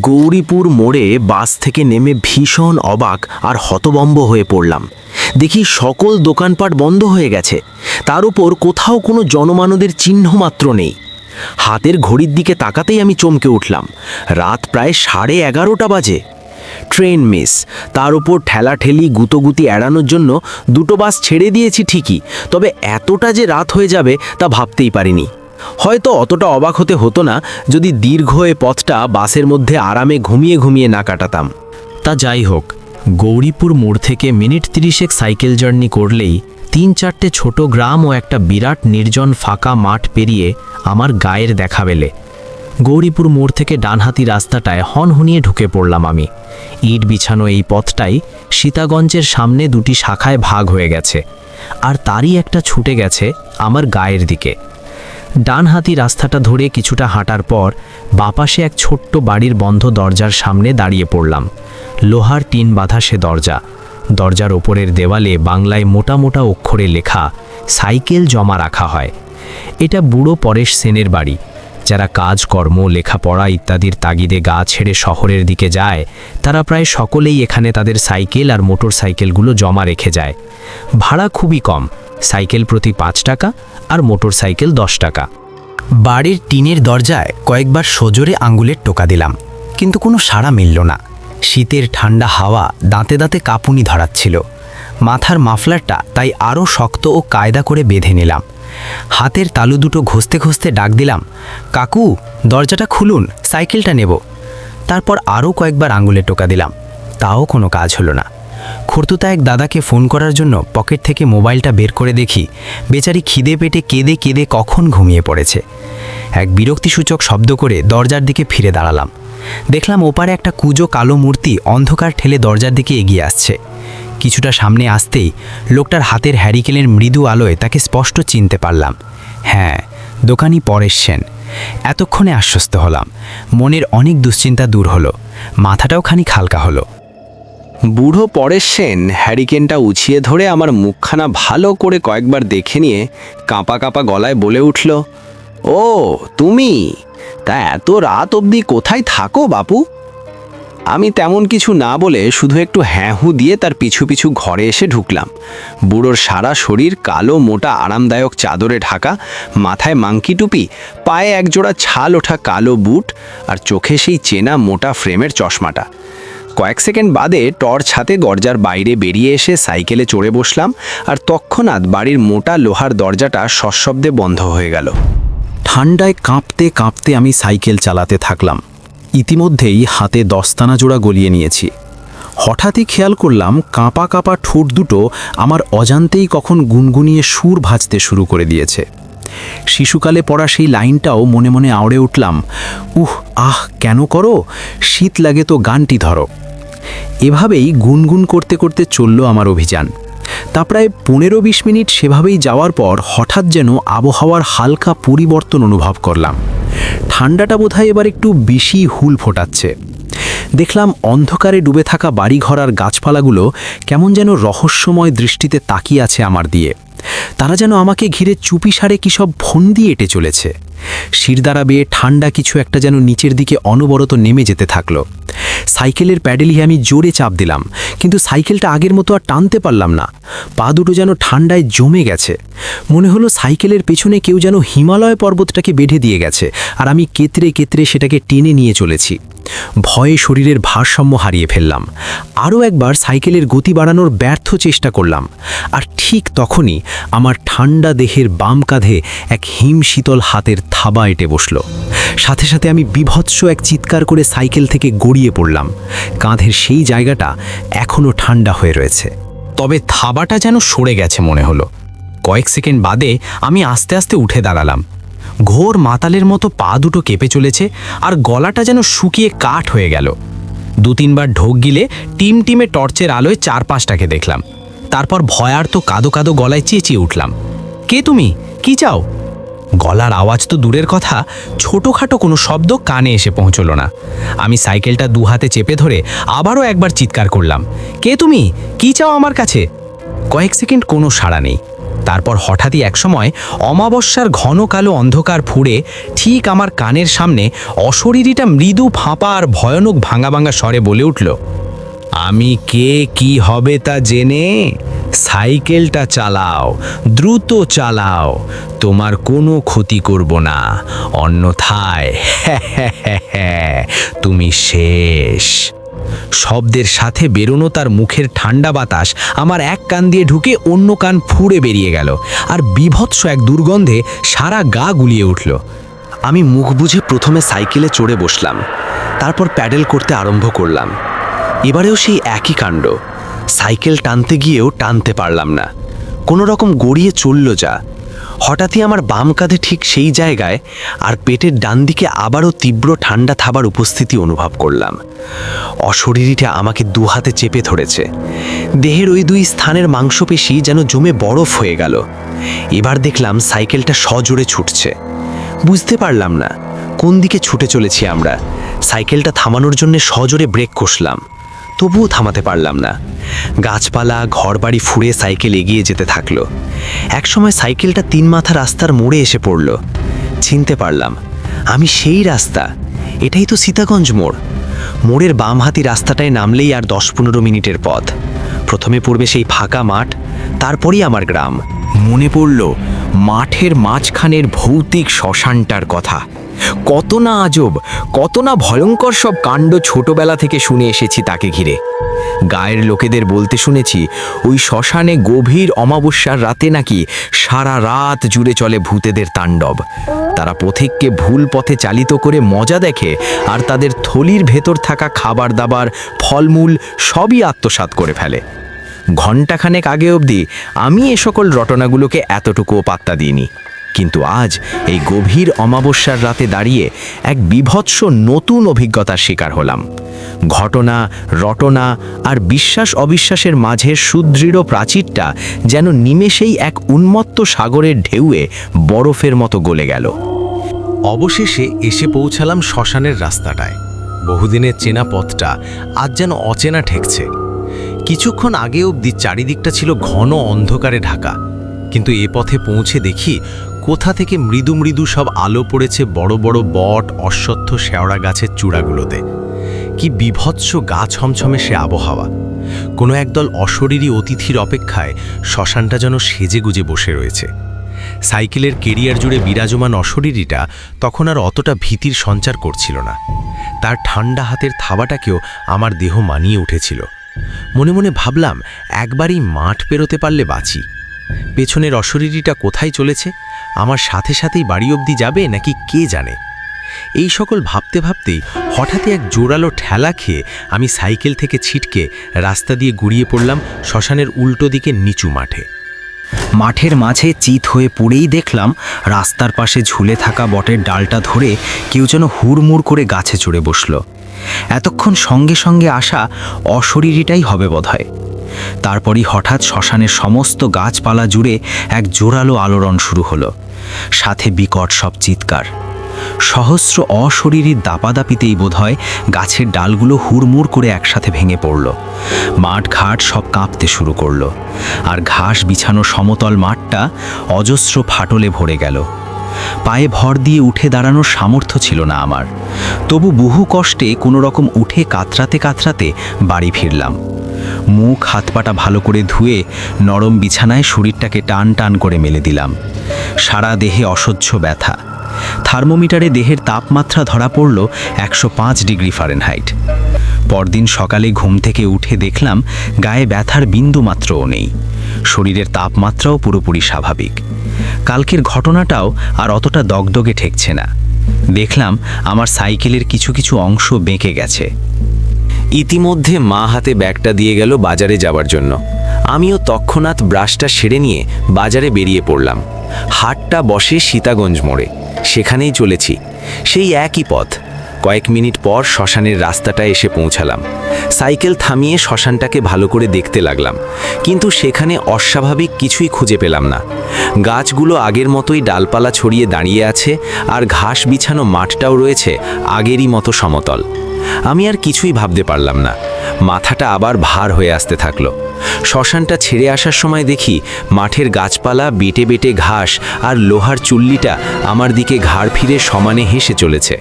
গৌরীপুর মোড়ে বাস থেকে নেমে ভীষণ অবাক আর হতবম্ব হয়ে পড়লাম। দেখি সকল দোকানপাট বন্ধ হয়ে গেছে। তার উপর কোথাও কোনো জনমানদের চিহ্ন মাত্র নেই। হাতের ঘড়ির দিকে তাকাতেই আমি চমকে উঠলাম। রাত প্রায় সাড়ে এগারোটা বাজে। Train miss. তার উপর ঠেলাঠেলি গুতোগুতি এড়ানোর জন্য দুটো বাস ছেড়ে দিয়েছি ঠিকই, তবে এতটা যে রাত হয়ে যাবে তা ভাবতেই পারিনি। হয়তো অতটা অবাক হতে হতো না যদি দীর্ঘ এ পথটা বাসের মধ্যে আরামে ঘুমিয়ে ঘুমিয়ে না কাটাতাম। তা যাই হোক, গৌরীপুর মোড় থেকে মিনিট তিরিশেক সাইকেল জার্নি করলেই তিন চারটে ছোট গ্রাম ও একটা বিরাট নির্জন ফাঁকা মাঠ পেরিয়ে আমার গায়ের দেখা পেলে গৌরীপুর মোড় থেকে ডানহাতি রাস্তাটায় হনহনিয়ে ঢুকে পড়লাম আমি। ইট বিছানো এই পথটাই সীতাগঞ্জের সামনে দুটি শাখায় ভাগ হয়ে গেছে। আর তারই একটা ছুটে গেছে আমার গায়ের দিকে। ডানহাতি রাস্তাটা ধরে কিছুটা হাঁটার পর বাপাশে এক ছোট্ট বাড়ির বন্ধ দরজার সামনে দাঁড়িয়ে পড়লাম। লোহার টিন বাঁধা সে দরজা। দরজার ওপরের দেওয়ালে বাংলায় মোটা মোটা অক্ষরে লেখা, সাইকেল জমা রাখা হয়। এটা বুড়ো পরেশ সেনের বাড়ি। যারা কাজকর্ম লেখাপড়া ইত্যাদির তাগিদে গা ছেড়ে শহরের দিকে যায়, তারা প্রায় সকলেই এখানে তাদের সাইকেল আর মোটর সাইকেলগুলো জমা রেখে যায়। ভাড়া খুবই কম। সাইকেল প্রতি পাঁচ টাকা আর মোটর সাইকেল দশ টাকা। বাড়ির টিনের দরজায় কয়েকবার সজোরে আঙ্গুলের টোকা দিলাম, কিন্তু কোনো সাড়া মিলল না। শীতের ঠান্ডা হাওয়া দাঁতে দাঁতে কাঁপুনি ধরাচ্ছিল। মাথার মাফলারটা তাই আরও শক্ত ও কায়দা করে বেঁধে নিলাম। হাতের তালু দুটো ঘষতে ঘষতে ডাক দিলাম, কাকু, দরজাটা খুলুন, সাইকেলটা নেব। তারপর আরও কয়েকবার আঙ্গুলে টোকা দিলাম। তাও কোনো কাজ হলো না। খুর্তুতা এক দাদাকে ফোন করার জন্য পকেট থেকে মোবাইলটা বের করে দেখি, বেচারি খিদে পেটে কেঁদে কেঁদে কখন ঘুমিয়ে পড়েছে। এক বিরক্তিসূচক শব্দ করে দরজার দিকে ফিরে দাঁড়ালাম। দেখলাম ওপারে একটা কুজো কালো মূর্তি অন্ধকার ঠেলে দরজার দিকে এগিয়ে আসছে। কিছুটা সামনে আসতেই লোকটার হাতের হ্যারিকেলের মৃদু আলোয় তাকে স্পষ্ট চিনতে পারলাম। হ্যাঁ দোকানি পরেশ সেন। এতক্ষণে আশ্বস্ত হলাম। মনের অনেক দুশ্চিন্তা দূর হলো। মাথাটাও খানিক হালকা হলো। বুড়ো পরেশ সেন হ্যারিকেনটা উছিয়ে ধরে আমার মুখখানা ভালো করে কয়েকবার দেখে নিয়ে কাঁপা কাঁপা গলায় বলে উঠল, ও, তুমি? তা এত রাত অবধি কোথায় থাকো বাপু? আমি তেমন কিছু না বলে শুধু একটু হ্যাঁ হু দিয়ে তার পিছু পিছু ঘরে এসে ঢুকলাম। বুড়োর সারা শরীর কালো, মোটা, আরামদায়ক চাদরে ঢাকা, মাথায় মাংকি টুপি, পায়ে একজোড়া ছাল ওঠা কালো বুট আর চোখে সেই চেনা মোটা ফ্রেমের চশমাটা। কয়েক সেকেন্ড বাদে টর্চ হাতে দরজার বাইরে বেরিয়ে এসে সাইকেলে চড়ে বসলাম আর তৎক্ষণাৎ বাড়ির মোটা লোহার দরজাটা সশব্দে বন্ধ হয়ে গেল। ঠান্ডায় কাঁপতে কাঁপতে আমি সাইকেল চালাতে থাকলাম। ইতিমধ্যেই হাতে দস্তানা জোড়া গলিয়ে নিয়েছি। হঠাৎই খেয়াল করলাম কাঁপা কাঁপা ঠোঁট দুটো আমার অজান্তেই কখন গুনগুনিয়ে সুর ভাজতে শুরু করে দিয়েছে। শিশুকালে পড়া সেই লাইনটাও মনে মনে আওড়ে উঠলাম, উহ, আহ, কেন করো? শীত লাগে তো গানটি ধরো। এভাবেই গুনগুন করতে করতে চলল আমার অভিযান। তা প্রায় পনেরো বিশ মিনিট সেভাবেই যাওয়ার পর হঠাৎ যেন আবহাওয়ার হালকা পরিবর্তন অনুভব করলাম। ঠান্ডাটা বোধহয় এবার একটু বেশি হুল ফোটাচ্ছে। দেখলাম অন্ধকারে ডুবে থাকা বাড়িঘর আর গাছপালাগুলো কেমন যেন রহস্যময় দৃষ্টিতে তাকিয়ে আছে আমার দিয়ে। তারা যেন আমাকে ঘিরে চুপিসারে কী সব ফন্দি এঁটে চলেছে। শিরদাঁড়া বেয়ে ঠান্ডা কিছু একটা যেন নিচের দিকে অনবরত নেমে যেতে থাকল। সাইকেলের প্যাডেলিয়ে আমি জোরে চাপ দিলাম, কিন্তু সাইকেলটা আগের মতো আর টানতে পারলাম না। পা দুটো যেন ঠান্ডায় জমে গেছে। মনে হলো সাইকেলের পেছনে কেউ যেন হিমালয় পর্বতটাকে বেঁধে দিয়ে গেছে, আর আমি কেতরে কেতরে সেটাকে টেনে নিয়ে চলেছি। ভয়ে শরীরের ভারসাম্য হারিয়ে ফেললাম। আরও একবার সাইকেলের গতি বাড়ানোর ব্যর্থ চেষ্টা করলাম। আর ঠিক তখনই আমার ঠান্ডা দেহের বাম কাঁধে এক হিম শীতল হাতের থাবা এঁটে বসল। সাথে সাথে আমি বিভৎস এক চিৎকার করে সাইকেল থেকে গড়িয়ে পড়লাম। কাঁধের সেই জায়গাটা এখনও ঠান্ডা হয়ে রয়েছে। তবে থাবাটা যেন সরে গেছে মনে হলো। কয়েক সেকেন্ড বাদে আমি আস্তে আস্তে উঠে দাঁড়ালাম। ঘোর মাতালের মতো পা দুটো কেঁপে চলেছে আর গলাটা যেন শুকিয়ে কাঠ হয়ে গেল। দু তিনবার ঢোক গিলে টিম টিমে টর্চের আলোয় চারপাশটাকে দেখলাম। তারপর ভয়ার্ত কাদো কাদো গলায় চেঁচিয়ে উঠলাম। কে তুমি? কি চাও? গলার আওয়াজ তো দূরের কথা, ছোটোখাটো কোনো শব্দ কানে এসে পৌঁছলো না। আমি সাইকেলটা দু হাতে চেপে ধরে আবারও একবার চিৎকার করলাম। কে তুমি? কি চাও আমার কাছে? কয়েক সেকেন্ড কোনো সাড়া নেই। তারপর হঠাৎই একসময় অমাবস্যার ঘন কালো অন্ধকার ফুঁড়ে ঠিক আমার কানের সামনে অশরীরীটা মৃদু ফাঁপা আর ভয়ানক ভাঙা ভাঙা স্বরে বলে উঠল, আমি কে? কি হবে তা জেনে? সাইকেলটা চালাও, দ্রুত চালাও, তোমার কোনো ক্ষতি করব না, অন্যথায় হ্যাঁ হ্যাঁ হ্যাঁ হ্যাঁ তুমি শেষ। শব্দের সাথে বেরোনো তার মুখের ঠান্ডা বাতাস আমার এক কান দিয়ে ঢুকে অন্য কান ফুঁড়ে বেরিয়ে গেল আর বিভৎস এক দুর্গন্ধে সারা গা গুলিয়ে উঠল। আমি মুখ বুঝে প্রথমে সাইকেলে চড়ে বসলাম, তারপর প্যাডেল করতে আরম্ভ করলাম। এবারেও সেই একই কাণ্ড, সাইকেল টানতে গিয়েও টানতে পারলাম না। কোনো রকম গড়িয়ে চলল যা হঠাৎই আমার বাম কাঁধে ঠিক সেই জায়গায় আর পেটের ডান দিকে আবারও তীব্র ঠান্ডা থাবার উপস্থিতি অনুভব করলাম। অশরীরীটা আমাকে দু হাতে চেপে ধরেছে। দেহের ওই দুই স্থানের মাংসপেশি যেন জমে বরফ হয়ে গেল। এবার দেখলাম সাইকেলটা সজোরে ছুটছে। বুঝতে পারলাম না, কোন দিকে ছুটে চলেছি আমরা। সাইকেলটা থামানোর জন্য সজোরে ব্রেক কষলাম। তবুও থামাতে পারলাম না। গাছপালা, ঘরবাড়ি ফুঁড়ে সাইকেল এগিয়ে যেতে থাকল। একসময় সাইকেলটা তিন মাথা রাস্তার মোড়ে এসে পড়ল। চিনতে পারলাম, আমি সেই রাস্তা। এটাই তো সীতাগঞ্জ মোড়। মোড়ের বাম হাতি রাস্তাটায় নামলেই আর দশ পনেরো মিনিটের পথ। প্রথমে পড়বে সেই ফাঁকা মাঠ, তারপরই আমার গ্রাম। মনে পড়ল, মাঠের মাঝখানের ভৌতিক শ্মশানটার কথা। কত না আজব, কত না ভয়ঙ্কর সব কাণ্ড ছোটবেলা থেকে শুনে এসেছি তাকে ঘিরে। গায়ের লোকেদের বলতে শুনেছি, ওই শ্মশানে গভীর অমাবস্যার রাতে নাকি সারা রাত জুড়ে চলে ভূতেদের তাণ্ডব। তারা পথিককে ভুল পথে চালিত করে মজা দেখে আর তাদের থলির ভেতর থাকা খাবার দাবার, ফলমূল সবই আত্মসাৎ করে ফেলে। ঘণ্টাখানেক আগে অবধি আমি এ সকল রটনাগুলোকে এতটুকুও পাত্তা দিইনি। কিন্তু আজ এই গভীর অমাবস্যার রাতে দাঁড়িয়ে এক বিভৎস নতুন অভিজ্ঞতার শিকার হলাম। ঘটনা, রটনা আর বিশ্বাস অবিশ্বাসের মাঝের সুদৃঢ় প্রাচীরটা যেন নিমেষেই এক উন্মত্ত সাগরের ঢেউয়ে বরফের মতো গলে গেল। অবশেষে এসে পৌঁছালাম শ্মশানের রাস্তাটায়। বহুদিনের চেনা পথটা আজ যেন অচেনা ঠেকছে। কিছুক্ষণ আগে অবধি চারিদিকটা ছিল ঘন অন্ধকারে ঢাকা। কিন্তু এ পথে পৌঁছে দেখি কোথা থেকে মৃদু মৃদু সব আলো পড়েছে বড় বড় বট, অশ্বত্থ শেওড়া গাছের চূড়াগুলোতে? কি বিভৎস গা ছমছমে সে আবহাওয়া। কোনো একদল অশরীরী অতিথির অপেক্ষায় শ্মশানটা যেন সেজে গুজে বসে রয়েছে। সাইকেলের কেরিয়ার জুড়ে বিরাজমান অশরীরীটা তখন আর অতটা ভীতির সঞ্চার করছিল না। তার ঠান্ডা হাতের থাবাটাকেও আমার দেহ মানিয়ে উঠেছিল। মনে মনে ভাবলাম, একবারই মাঠ পেরোতে পারলে বাঁচি। পেছনের অশরীরীটা কোথায় চলেছে? আমার সাথে সাথেই বাড়ি অবধি যাবে নাকি কে জানে? এই সকল ভাবতে ভাবতেই হঠাৎই এক জোরালো ঠেলা খেয়ে আমি সাইকেল থেকে ছিটকে রাস্তা দিয়ে গুড়িয়ে পড়লাম শ্মশানের উল্টো দিকে নিচু মাঠে। মাঠের মাঝে চিত হয়ে পড়েই দেখলাম রাস্তার পাশে ঝুলে থাকা বটের ডালটা ধরে কেউ যেন হুড়মুড় করে গাছে চড়ে বসল। এতক্ষণ সঙ্গে সঙ্গে আসা অশরীরীটাই হবে বোধহয়। তারপরই হঠাৎ শ্মশানের সমস্ত গাছপালা জুড়ে এক জোরালো আলোড়ন শুরু হলো। সাথে বিকট সব চিৎকার। সহস্র অশরীরীর দাপাদাপিতেই বোধহয় গাছের ডালগুলো হুড়মুড় করে একসাথে ভেঙে পড়ল। মাঠ ঘাট সব কাঁপতে শুরু করল। আর ঘাস বিছানো সমতল মাঠটা অজস্র ফাটলে ভরে গেল। পায়ে ভর দিয়ে উঠে দাঁড়ানোর সামর্থ্য ছিল না আমার। তবু বহু কষ্টে কোনো রকম উঠে কাতরাতে কাতরাতে বাড়ি ফিরলাম। মুখ হাত পাটা ভালো করে ধুয়ে নরম বিছানায় শরীরটাকে টান টান করে মেলে দিলাম। সারা দেহে অসহ্য ব্যথা। থার্মোমিটারে দেহের তাপমাত্রা ধরা পড়ল একশো পাঁচ ডিগ্রি ফারেনহাইট। পরদিন সকালে ঘুম থেকে উঠে দেখলাম গায়ে ব্যথার বিন্দু মাত্রও নেই। শরীরের তাপমাত্রাও পুরোপুরি স্বাভাবিক। কালকের ঘটনাটাও আর অতটা দগদগে ঠেকছে না। দেখলাম আমার সাইকেলের কিছু কিছু অংশ বেঁকে গেছে। ইতিমধ্যে মা হাতে ব্যাগটা দিয়ে গেল বাজারে যাবার জন্য। আমিও তৎক্ষণাৎ ব্রাশটা সেরে নিয়ে বাজারে বেরিয়ে পড়লাম। হাটটা বসে সীতাগঞ্জ মোড়ে। সেখানেই চলেছি। সেই একই পথ। কয়েক মিনিট পর শ্মশানের রাস্তাটা এসে পৌঁছালাম। সাইকেল থামিয়ে শ্মশানটাকে ভালো করে দেখতে লাগলাম। কিন্তু সেখানে অস্বাভাবিক কিছুই খুঁজে পেলাম না। গাছগুলো আগের মতোই ডালপালা ছড়িয়ে দাঁড়িয়ে আছে আর ঘাস বিছানো মাঠটাও রয়েছে আগেরই মতো সমতল। আমি আর কিছুই ভাবতে পারলাম না। মাথাটা আবার ভার হয়ে আসতে থাকল। শ্মশানটা ছেড়ে আসার সময় দেখি মাঠের গাছপালা, বেটে বেটে ঘাস আর লোহার চুল্লিটা আমার দিকে ঘাড় ফিরে সমানে হেসে চলেছে।